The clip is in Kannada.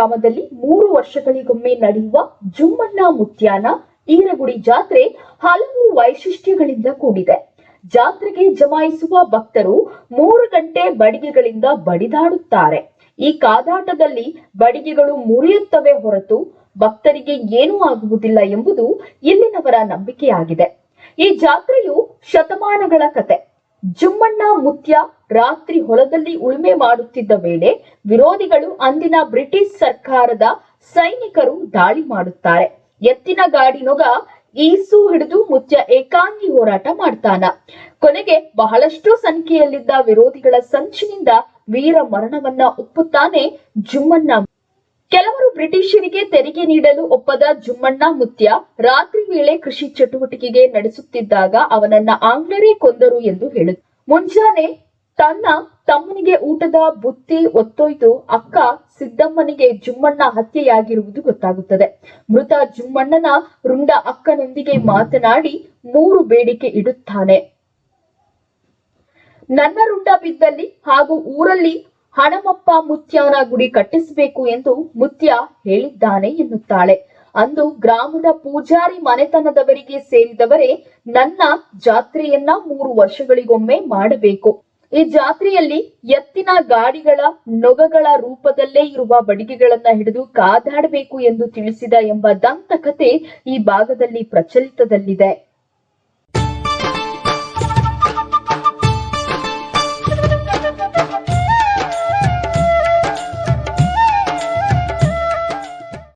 ಗ್ರಾಮದಲ್ಲಿ ಮೂರು ವರ್ಷಗಳಿಗೊಮ್ಮೆ ನಡೆಯುವ ಜುಮ್ಮಣ್ಣ ಮುತ್ಯಾನ ಈರಗುಡಿ ಜಾತ್ರೆ ಹಲವು ವೈಶಿಷ್ಟ್ಯಗಳಿಂದ ಕೂಡಿದೆ. ಜಾತ್ರೆಗೆ ಜಮಾಯಿಸುವ ಭಕ್ತರು ಮೂರು ಗಂಟೆ ಬಡಿಗೆಗಳಿಂದ ಬಡಿದಾಡುತ್ತಾರೆ. ಈ ಕಾದಾಟದಲ್ಲಿ ಬಡಿಗೆಗಳು ಮುರಿಯುತ್ತವೆ ಹೊರತು ಭಕ್ತರಿಗೆ ಏನೂ ಆಗುವುದಿಲ್ಲ ಎಂಬುದು ಇಲ್ಲಿನವರ ನಂಬಿಕೆಯಾಗಿದೆ. ಈ ಜಾತ್ರೆಯು ಶತಮಾನಗಳ ಕತೆ. ಜುಮ್ಮಣ್ಣ ಮುತ್ಯ ರಾತ್ರಿ ಹೊಲದಲ್ಲಿ ಉಳುಮೆ ಮಾಡುತ್ತಿದ್ದ ವೇಳೆ ವಿರೋಧಿಗಳು ಅಂದಿನ ಬ್ರಿಟಿಷ್ ಸರ್ಕಾರದ ಸೈನಿಕರು ದಾಳಿ ಮಾಡುತ್ತಾರೆ. ಎತ್ತಿನ ಗಾಡಿ ನೊಗ ಈಸು ಹಿಡಿದು ಮುತ್ಯ ಏಕಾಂಗಿ ಹೋರಾಟ ಮಾಡ್ತಾನ. ಕೊನೆಗೆ ಬಹಳಷ್ಟು ಸಂಖ್ಯೆಯಲ್ಲಿದ್ದ ವಿರೋಧಿಗಳ ಸಂಚಿನಿಂದ ವೀರ ಮರಣವನ್ನ ಒಪ್ಪುತ್ತಾನೆ ಜುಮ್ಮಣ್ಣ ಕೆಲವರು ಬ್ರಿಟಿಷರಿಗೆ ತೆರಿಗೆ ನೀಡಲು ಒಪ್ಪದ ಜುಮ್ಮಣ್ಣ ಮುತ್ಯ ರಾತ್ರಿ ವೇಳೆ ಕೃಷಿ ಚಟುವಟಿಕೆಗೆ ನಡೆಸುತ್ತಿದ್ದಾಗ ಅವನನ್ನ ಆಂಗ್ಲರೇ ಕೊಂದರು ಎಂದು ಹೇಳು ಮುಂಜಾನೆ ತನ್ನ ತಮ್ಮನಿಗೆ ಊಟದ ಬುತ್ತಿ ಒತ್ತೊಯ್ದು ಅಕ್ಕ ಸಿದ್ದಮ್ಮನಿಗೆ ಜುಮ್ಮಣ್ಣ ಹತ್ಯೆಯಾಗಿರುವುದು ಗೊತ್ತಾಗುತ್ತದೆ. ಮೃತ ಜುಮ್ಮಣ್ಣನ ರುಂಡ ಅಕ್ಕನೊಂದಿಗೆ ಮಾತನಾಡಿ ಮೂರು ಬೇಡಿಕೆ ಇಡುತ್ತಾನೆ. ನನ್ನ ರುಂಡ ಬಿದ್ದಲ್ಲಿ ಹಾಗೂ ಊರಲ್ಲಿ ಹಣಮಪ್ಪ ಮುತ್ಯನ ಗುಡಿ ಕಟ್ಟಿಸಬೇಕು ಎಂದು ಮುತ್ಯ ಹೇಳಿದ್ದಾನೆ ಎನ್ನುತ್ತಾಳೆ. ಅಂದು ಗ್ರಾಮದ ಪೂಜಾರಿ ಮನೆತನದವರಿಗೆ ಸೇರಿದವರೇ ನನ್ನ ಜಾತ್ರೆಯನ್ನ ಮೂರು ವರ್ಷಗಳಿಗೊಮ್ಮೆ ಮಾಡಬೇಕು. ಈ ಜಾತ್ರೆಯಲ್ಲಿ ಎತ್ತಿನ ಗಾಡಿಗಳ ನೊಗಗಳ ರೂಪದಲ್ಲೇ ಇರುವ ಬಡಿಗೆಗಳನ್ನ ಹಿಡಿದು ಕಾದಾಡಬೇಕು ಎಂದು ತಿಳಿಸಿದ ಎಂಬ ದಂತಕತೆ ಈ ಭಾಗದಲ್ಲಿ ಪ್ರಚಲಿತದಲ್ಲಿದೆ.